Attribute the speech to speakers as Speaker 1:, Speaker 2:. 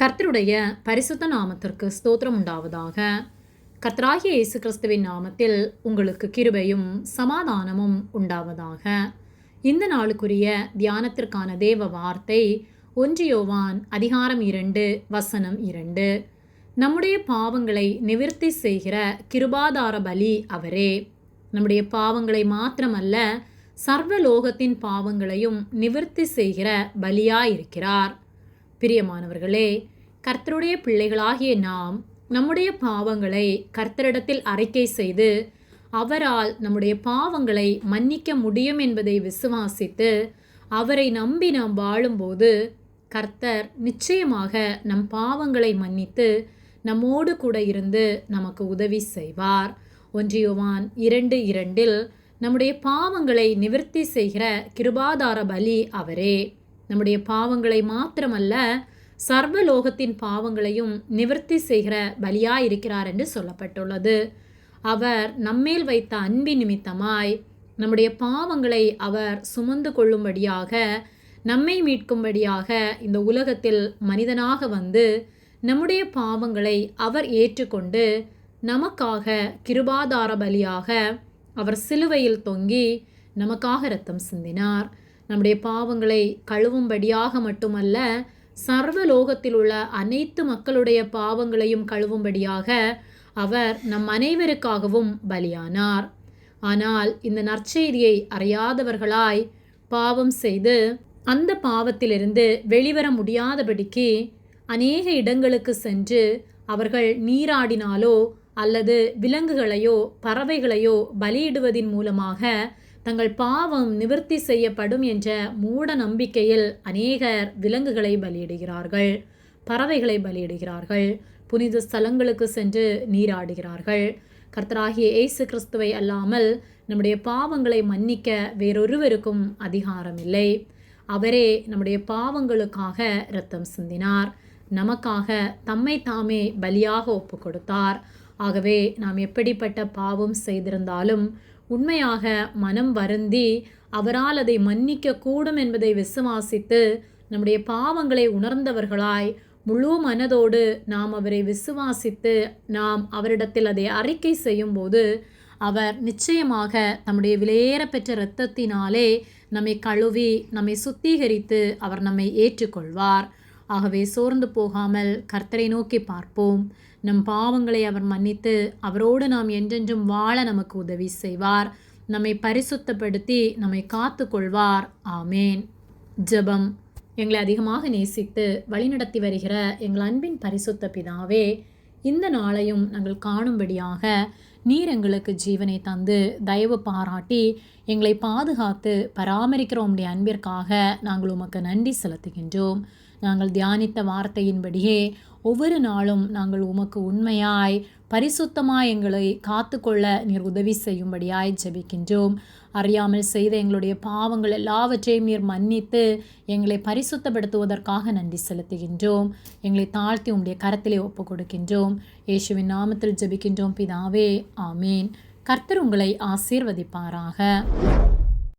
Speaker 1: கர்த்தருடைய பரிசுத்த நாமத்திற்கு ஸ்தோத்திரம் உண்டாவதாக. கர்த்தராகிய இயேசு கிறிஸ்துவின் நாமத்தில் உங்களுக்கு கிருபையும் சமாதானமும் உண்டாவதாக. இந்த நாளுக்குரிய தியானத்திற்கான தேவ வார்த்தை ஒன்றியோவான் அதிகாரம் இரண்டு வசனம் இரண்டு. நம்முடைய பாவங்களை நிவிர்த்தி செய்கிற கிருபாதார பலி அவரே. நம்முடைய பாவங்களை மாத்திரமல்ல சர்வலோகத்தின் பாவங்களையும் நிவிர்த்தி செய்கிற பலியாயிருக்கிறார். பிரியமானவர்களே கர்த்தருடைய பிள்ளைகளாகிய நாம் நம்முடைய பாவங்களை கர்த்தரிடத்தில் அறிக்கை செய்து அவரால் நம்முடைய பாவங்களை மன்னிக்க முடியும் என்பதை விசுவாசித்து அவரை நம்பி நாம் வாழும்போது கர்த்தர் நிச்சயமாக நம் பாவங்களை மன்னித்து நம்மோடு கூட இருந்து நமக்கு உதவி செய்வார். ஒன்றியவான் இரண்டு இரண்டில் நம்முடைய பாவங்களை நிவர்த்தி செய்கிற கிருபாதார பலி அவரே. நம்முடைய பாவங்களை மாத்திரமல்ல சர்வலோகத்தின் பாவங்களையும் நிவர்த்தி செய்கிற பலியாயிருக்கிறார் என்று சொல்லப்பட்டுள்ளது. அவர் நம்மேல் வைத்த அன்பின் நிமித்தமாய் நம்முடைய பாவங்களை அவர் சுமந்து கொள்ளும்படியாக நம்மை மீட்கும்படியாக இந்த உலகத்தில் மனிதனாக வந்து நம்முடைய பாவங்களை அவர் ஏற்றுக்கொண்டு நமக்காக கிருபாதார பலியாக அவர் சிலுவையில் தொங்கி நமக்காக ரத்தம் சிந்தினார். நம்முடைய பாவங்களை கழுவும்படியாக மட்டுமல்ல சர்வலோகத்தில் உள்ள அனைத்து மக்களுடைய பாவங்களையும் கழுவும்படியாக அவர் நம் அனைவருக்காகவும் பலியானார். ஆனால் இந்த நற்செய்தியை அறியாதவர்களாய் பாவம் செய்து அந்த பாவத்திலிருந்து வெளிவர முடியாதபடிக்கு அநேக இடங்களுக்கு சென்று அவர்கள் நீராடினாலோ அல்லது விலங்குகளையோ பறவைகளையோ பலியிடுவதின் மூலமாக தங்கள் பாவம் நிவர்த்தி செய்யப்படும் என்ற மூட நம்பிக்கையில் அநேகர் விலங்குகளை பலியிடுகிறார்கள் பறவைகளை பலியிடுகிறார்கள் புனித ஸ்தலங்களுக்கு சென்று நீராடுகிறார்கள். கர்த்தராகிய இயேசு கிறிஸ்துவை அல்லாமல் நம்முடைய பாவங்களை மன்னிக்க வேறொருவருக்கும் அதிகாரம் இல்லை அவரே நம்முடைய பாவங்களுக்காக இரத்தம் சிந்தினார். நமக்காக தம்மை தாமே பலியாக ஒப்பு கொடுத்தார் ஆகவே நாம் எப்படிப்பட்ட பாவம் செய்திருந்தாலும் உண்மையாக மனம் வருந்தி அவரால் அதை மன்னிக்க கூடும் என்பதை விசுவாசித்து நம்முடைய பாவங்களை உணர்ந்தவர்களாய் முழு மனதோடு நாம் அவரை விசுவாசித்து நாம் அவரிடத்தில் அதை அறிக்கை செய்யும்போது அவர் நிச்சயமாக நம்முடைய விலையேற பெற்ற இரத்தத்தினாலே நம்மை கழுவி நம்மை சுத்திகரித்து அவர் நம்மை ஏற்றுக்கொள்வார். ஆகவே சோர்ந்து போகாமல் கர்த்தரை நோக்கி பார்ப்போம். நம் பாவங்களை அவர் மன்னித்து அவரோடு நாம் என்றென்றும் வாழ நமக்கு உதவி செய்வார். நம்மை பரிசுத்தப்படுத்தி நம்மை காத்து கொள்வார் ஆமேன். ஜெபம். எங்களை அதிகமாக நேசித்து வழிநடத்தி வருகிற எங்கள் அன்பின் பரிசுத்த பிதாவே இந்த நாளையும் நாங்கள் காணும்படியாக நீர் எங்களுக்கு ஜீவனை தந்து தயவு பாராட்டி எங்களை பாதுகாத்து பராமரிக்கிற உடைய அன்பிற்காக நாங்கள் உமக்கு நன்றி செலுத்துகின்றோம். நாங்கள் தியானித்த வார்த்தையின்படியே ஒவ்வொரு நாளும் நாங்கள் உமக்கு உண்மையாய் பரிசுத்தமாக எங்களை காத்துக்கொள்ள நீர் உதவி செய்யும்படியாய் ஜெபிக்கின்றோம். அறியாமல் செய்த எங்களுடைய பாவங்கள் எல்லாவற்றையும் நீர் மன்னித்து எங்களை பரிசுத்தப்படுத்துவதற்காக நன்றி செலுத்துகின்றோம். எங்களை தாழ்த்தி உங்களுடைய கரத்திலே ஒப்பு கொடுக்கின்றோம் இயேசுவின் நாமத்தில் ஜெபிக்கின்றோம். பிதாவே ஆமீன். கர்த்தர் உங்களை ஆசீர்வதிப்பாராக.